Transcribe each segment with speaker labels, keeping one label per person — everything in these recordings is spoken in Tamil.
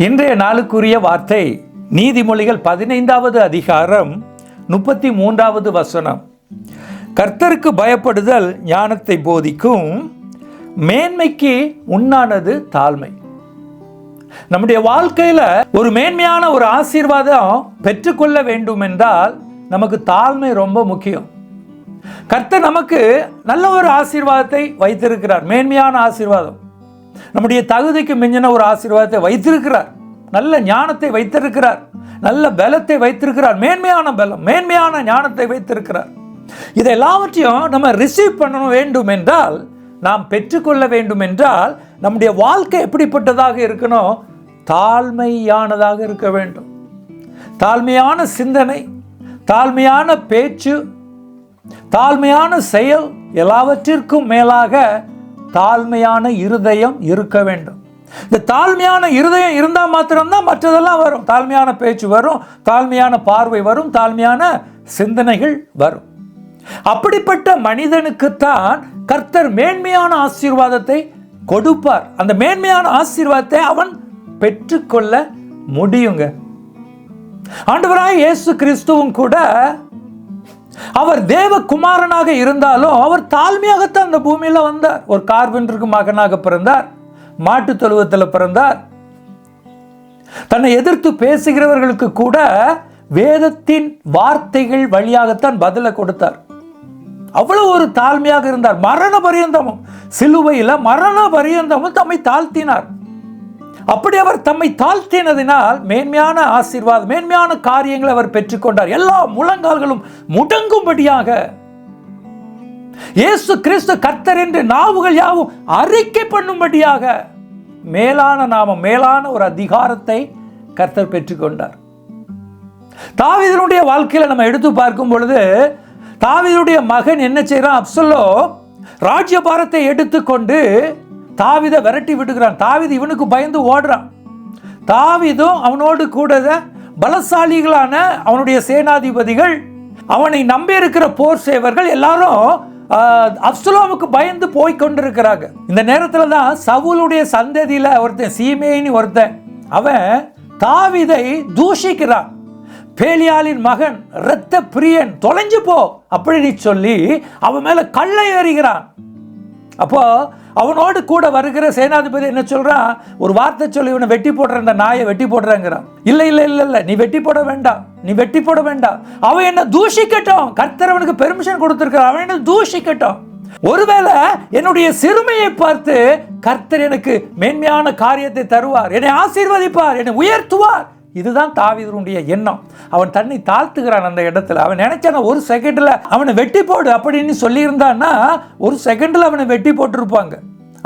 Speaker 1: இன்றைய நாளுக்குரிய வார்த்தை நீதிமொழிகள் பதினைந்தாவது அதிகாரம் முப்பத்தி மூன்றாவது வசனம். கர்த்தருக்கு பயப்படுதல் ஞானத்தை போதிக்கும் மேன்மைக்கு உண்ணானது தாழ்மை. நம்முடைய வாழ்க்கையில ஒரு மேன்மையான ஒரு ஆசீர்வாதம் பெற்றுக்கொள்ள வேண்டும் என்றால் நமக்கு தாழ்மை ரொம்ப முக்கியம். கர்த்தர் நமக்கு நல்ல ஒரு ஆசீர்வாதத்தை வைத்திருக்கிறார் மேன்மையான ஆசீர்வாதம். நம்முடைய தகுதிக்கு மிஞ்சின ஒரு ஆசீர்வாதத்தை வைத்திருக்கிறார். நல்ல ஞானத்தை வைத்திருக்கிறார். நல்ல பலத்தை வைத்திருக்கிறார். மேன்மையான பலம் மேன்மையான ஞானத்தை வைத்திருக்கிறார். இதை எல்லாவற்றையும் நம்ம ரிசீவ் பண்ண வேண்டும் என்றால் நாம் பெற்றுக்கொள்ள வேண்டும் என்றால் நம்முடைய வாழ்க்கை எப்படிப்பட்டதாக இருக்கணும்? தாழ்மையானதாக இருக்க வேண்டும். தாழ்மையான சிந்தனை தாழ்மையான பேச்சு தாழ்மையான செயல் எல்லாவற்றிற்கும் மேலாக தாழ்மையான இருதயம் இருக்க வேண்டும். இந்த தாழ்மையான இருதயம் இருந்தால் மாத்திரம்தான் மற்றதெல்லாம் வரும். தாழ்மையான பேச்சு வரும் தாழ்மையான பார்வை வரும் தாழ்மையான சிந்தனைகள் வரும். அப்படிப்பட்ட மனிதனுக்குத்தான் கர்த்தர் மேன்மையான ஆசீர்வாதத்தை கொடுப்பார். அந்த மேன்மையான ஆசீர்வாதத்தை அவன் பெற்றுக்கொள்ள முடியுங்க. ஆண்டவராய் இயேசு கிறிஸ்துவும் கூட அவர் தேவகுமாரனாக இருந்தாலும் அவர் தாழ்மையாகத்தான் அந்த பூமியில வந்தார். ஒரு கார்பெண்டருக்கு மகனாக பிறந்தார். மாட்டு தொழுவத்தில் பிறந்தார். தன்னை எதிர்த்து பேசுகிறவர்களுக்கு கூட வேதத்தின் வார்த்தைகள் வழியாகத்தான் பதிலை கொடுத்தார். அவ்வளவு ஒரு தாழ்மையாக இருந்தார். மரண பரியந்தமும் சிலுவையில் மரண பரியந்தமும் தம்மை தாழ்த்தினார். அப்படி அவர் தம்மை தாழ்த்தினதினால் மேன்மையான ஆசீர்வாதம் மேன்மையான காரியங்களை அவர் பெற்றுக்கொண்டார். எல்லா முழங்கால்களும் முடங்கும்படியாக இயேசு கிறிஸ்து கர்த்தர் என்று நாவுகள் யாவும் அறிக்கை பண்ணும்படியாக மேலான நாமம் மேலான ஒரு அதிகாரத்தை கர்த்தர் பெற்றுக்கொண்டார். தாவிதனுடைய வாழ்க்கையில நம்ம எடுத்து பார்க்கும் பொழுது தாவிதனுடைய மகன் என்ன செய்யறான் அப்சல்லோ ராஜ்யபாரத்தை எடுத்துக்கொண்டு தாவிதை விரட்டி விட்டுக்கிறான் தாவிது இவனுக்கு பயந்து ஓடுறான். தாவிதும் அவனோடு கூட பலசாலிகளான அவனுடைய சேனாதிபதிகள் அவனை நம்பி இருக்கிற போர் சேவர்கள் எல்லாரும் அப்சுலோமுக்கு பயந்து போய் கொண்டிருக்கிறாங்க இந்த நேரத்தில் தான் சவுலுடைய சந்ததியில் ஒருத்தன் சீமேனி ஒருத்தன் அவன் தாவிதை தூஷிக்கிறான். பேலியாளின் மகன் இரத்த பிரியன் தொலைஞ்சு போ அப்படின்னு சொல்லி அவன் மேல கல்லை ஏறுகிறான். அப்போ அவனோடு கூட வருகிற சேனாதிபதி என்ன சொல்றான் ஒரு வார்த்தை சொல்லி இவனை வெட்டி போடுற இந்த நாயை வெட்டி போடுறேங்கிறான். இல்ல இல்ல இல்லை இல்லை நீ வெட்டி போட வேண்டாம். நீ வெட்டி போட வேண்டாம். அவன் என்ன தூஷிக்கட்டும். கர்த்தர் அவனுக்கு பெர்மிஷன் கொடுத்துருக்கான் அவன் என்ன தூஷிக்கட்டும். ஒருவேளை என்னுடைய சிறுமையை பார்த்து கர்த்தர் எனக்கு மேன்மையான காரியத்தை தருவார். என்னை ஆசீர்வதிப்பார். என்னை உயர்த்துவார். இதுதான் தாவிதனுடைய எண்ணம். அவன் தன்னை தாழ்த்துகிறான் அந்த இடத்துல. அவன் நினைச்சான ஒரு செகண்டில் அவனை வெட்டி போடு அப்படின்னு சொல்லியிருந்தான்னா ஒரு செகண்டில் அவனை வெட்டி போட்டிருப்பாங்க.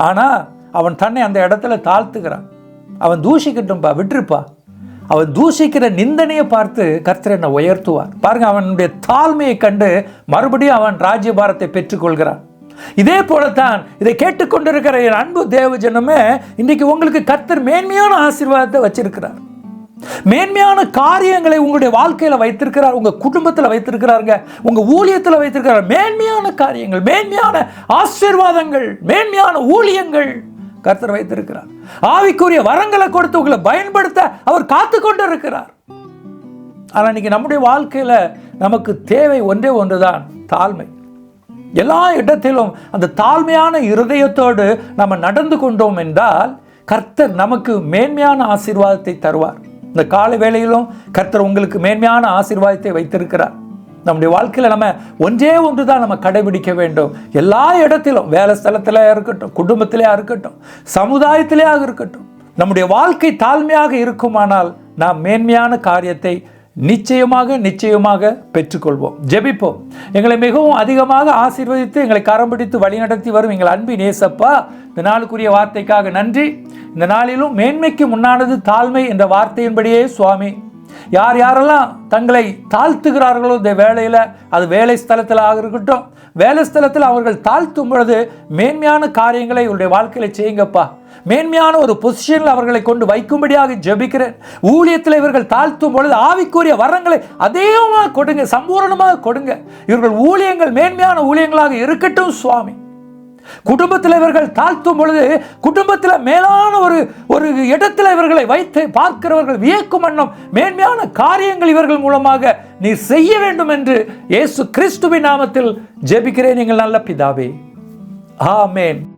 Speaker 1: ஆனால் அவன் தன்னை அந்த இடத்துல தாழ்த்துகிறான். அவன் தூஷிக்கட்டும்பா விட்டுருப்பா. அவன் தூஷிக்கிற நிந்தனையை பார்த்து கர்த்தர் என்னை உயர்த்துவார். பாருங்க அவனுடைய தாழ்மையை கண்டு மறுபடியும் அவன் ராஜ்யபாரத்தை பெற்றுக்கொள்கிறான். இதே போலத்தான் இதை கேட்டுக்கொண்டிருக்கிற என் அன்பு தேவஜனமே இன்றைக்கு உங்களுக்கு கர்த்தர் மேன்மையான ஆசீர்வாதத்தை வச்சிருக்கிறார். மேன்மையான காரியங்களை உங்களுடைய வாழ்க்கையில் வைத்திருக்கிறார் உங்க குடும்பத்தில் வைத்திருக்கிறாருங்க உங்க ஊழியத்தில் வைத்திருக்கிறார். மேன்மையான காரியங்கள் மேன்மையான ஆசீர்வாதங்கள் மேன்மையான ஊழியங்கள் கர்த்தர் வைத்திருக்கிறார். ஆவிக்குரிய வரங்களை கொடுத்து உங்களை பயன்படுத்த அவர் காத்து கொண்டு இருக்கிறார் ஆனால் இன்னைக்கு நம்முடைய வாழ்க்கையில் நமக்கு தேவை ஒன்றே ஒன்றுதான் தாழ்மை. எல்லா இடத்திலும் அந்த தாழ்மையான இருதயத்தோடு நம்ம நடந்து கொண்டோம் என்றால் கர்த்தர் நமக்கு மேன்மையான ஆசீர்வாதத்தை தருவார். இந்த கால வேளையிலும் கர்த்தர் உங்களுக்கு மேன்மையான ஆசீர்வாதத்தை வைத்திருக்கிறார். நம்முடைய வாழ்க்கையில் நம்ம ஒன்றே ஒன்று தான் நம்ம கடைபிடிக்க வேண்டும். எல்லா இடத்திலும் வேலை ஸ்தலத்தில் இருக்கட்டும் குடும்பத்திலேயா இருக்கட்டும் சமுதாயத்திலேயாக இருக்கட்டும் நம்முடைய வாழ்க்கை தாழ்மையாக இருக்குமானால் நாம் மேன்மையான காரியத்தை நிச்சயமாக நிச்சயமாக பெற்றுக்கொள்வோம். ஜெபிப்போம். எங்களை மிகவும் அதிகமாக ஆசீர்வதித்து எங்களை கரம் பிடித்து வழிநடத்தி வரும் எங்கள் அன்பின் நேசப்பா இந்த நாளுக்குரிய வார்த்தைக்காக நன்றி. இந்த நாளிலும் மேன்மைக்கு முன்னானது தாழ்மை என்ற வார்த்தையின்படியே சுவாமி. யார் யாரெல்லாம் தங்களை தாழ்த்துகிறார்களோ இந்த வேலையில் அது வேலை ஸ்தலத்தில் இருக்கட்டும் வேலை ஸ்தலத்தில் அவர்கள் தாழ்த்தும் பொழுது மேன்மையான காரியங்களை இவருடைய வாழ்க்கையில் செய்யுங்கப்பா. மேன்மையான ஒரு பொசிஷனில் அவர்களை கொண்டு வைக்கும்படியாக ஜெபிக்கிறேன். ஊழியத்தில் இவர்கள் தாழ்த்தும் பொழுது ஆவிக்குரிய வரங்களை அதேமாக கொடுங்க சம்பூரணமாக கொடுங்க. இவர்கள் ஊழியங்கள் மேன்மையான ஊழியங்களாக இருக்கட்டும் சுவாமி. குடும்பத்தில் இவர்கள் தாழ்த்தும் பொழுது குடும்பத்தில் மேலான ஒரு ஒரு இடத்தில் இவர்களை வைத்து பார்க்கிறவர்கள் வியக்கும் வண்ணம் மேன்மையான காரியங்கள் இவர்கள் மூலமாக நீ செய்ய வேண்டும் என்று இயேசு கிறிஸ்துவின் நாமத்தில் ஜெபிக்கிறேன் நீங்கள் நல்ல பிதாவே. ஆமேன்.